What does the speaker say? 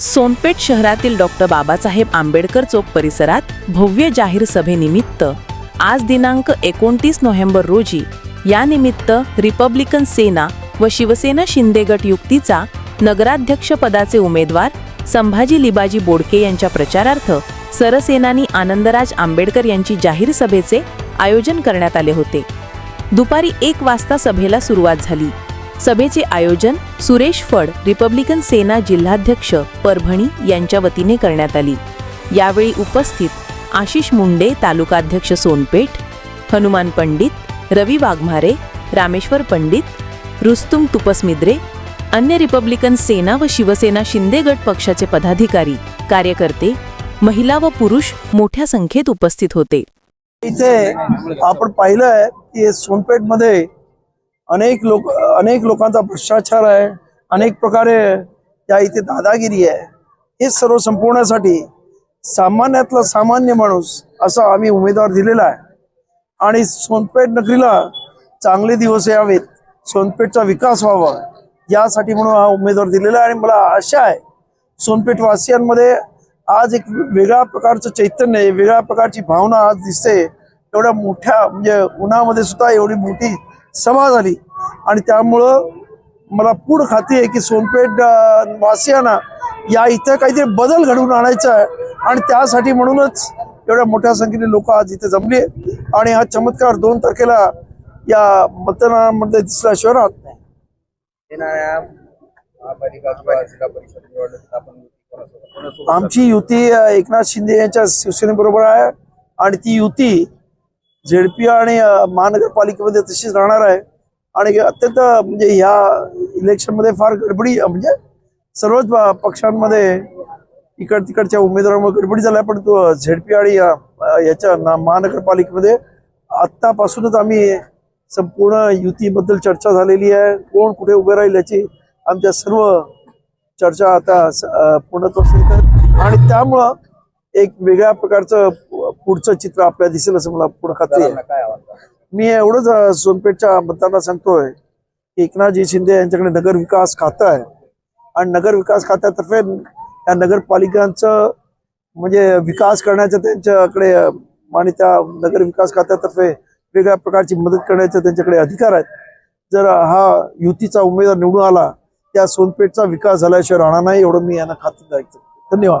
सोनपेठ शहरातील डॉक्टर बाबासाहेब आंबेडकर चौक परिसरात भव्य जाहीर सभेनिमित्त आज दिनांक एकोणतीस नोव्हेंबर रोजी यानिमित्त रिपब्लिकन सेना व शिवसेना शिंदे गट युक्तीचा नगराध्यक्षपदाचे उमेदवार संभाजी लिबाजी बोडके यांच्या प्रचारार्थ सरसेनानी आनंदराज आंबेडकर यांची जाहीर सभेचे आयोजन करण्यात आले होते. दुपारी एक वाजता सभेला सुरुवात झाली. सभेचे आयोजन सुरेश फड रिपब्लिकन सेना जिल्हाध्यक्ष परभणी यांच्या वतीने करण्यात आली. यावेळी उपस्थित आशिष मुंडे तालुकाध्यक्ष सोनपेठ हनुमान पंडित रवी वाघमारे रामेश्वर पंडित रुस्तुम तुपसमिद्रे अन्य रिपब्लिकन सेना व शिवसेना शिंदे गट पक्षाचे पदाधिकारी कार्यकर्ते महिला व पुरुष मोठ्या संख्येत उपस्थित होते. इथे आपण पाहिलंय की सोनपेठमध्ये अनेक लोक अनेक लोकांचा भ्रष्टाचार आहे अनेक प्रकारे त्या इथे दादागिरी आहे. हे सर्व संपवण्यासाठी सामान्यातला सामान्य माणूस असा आम्ही उमेदवार दिलेला आहे. आणि सोनपेठ नगरीला चांगले दिवस यावेत सोनपेठचा विकास व्हावा यासाठी म्हणून हा उमेदवार दिलेला आहे. आणि मला आशा आहे सोनपेठ वासियांमध्ये आज एक वेगळ्या प्रकारचं चैतन्य वेगळ्या प्रकारची भावना आज दिसते. एवढ्या मोठ्या म्हणजे उन्हामध्ये सुद्धा एवढी मोठी सभा झाली. आणि त्यामुळं मला पूर्ण खात्री आहे की सोनपेठ वासियांना या इथं काहीतरी बदल घडवून आणायचा आहे. आणि त्यासाठी म्हणूनच एवढ्या मोठ्या संख्येने लोक आज इथे जमली आहेत. आणि हा चमत्कार दोन तारखेला या मतदानामध्ये दिसल्याशिवाय राहत नाही. आमची युती एकनाथ शिंदे यांच्या शिवसेनेबरोबर आहे. आणि ती युती झेडपी आणि महानगरपालिकेमध्ये तशीच राहणार आहे. आणि अत्यंत म्हणजे ह्या इलेक्शनमध्ये फार गडबडी म्हणजे सर्वच पक्षांमध्ये इकड तिकडच्या उमेदवारांमुळे गडबडी झाल्या पण तो झेडपी आणि याच्या ना- महानगरपालिकेमध्ये आत्तापासूनच आम्ही संपूर्ण युतीबद्दल चर्चा झालेली आहे. कोण कुठे उभे राहील याची आमच्या सर्व चर्चा आता पूर्णत्व आणि त्यामुळं एक वेगळ्या प्रकारचं पुढचं चित्र आपल्याला दिसेल असं मला पूर्ण खात्री आहे. मी एवढंच सोनपेठच्या मतदारांना सांगतोय की एकनाथजी शिंदे यांच्याकडे नगर विकास खातं आहे. आणि नगर विकास खात्यातर्फे या नगरपालिकांचं म्हणजे विकास करण्याचं त्यांच्याकडे आणि त्या नगर विकास खात्यातर्फे वेगळ्या प्रकारची मदत करण्याचे त्यांच्याकडे अधिकार आहेत. जर हा युतीचा उमेदवार निवडून आला त्या सोनपेठचा विकास झाल्याशिवाय राहणार नाही एवढं मी यांना खात्री द्यायचं धन्यवाद.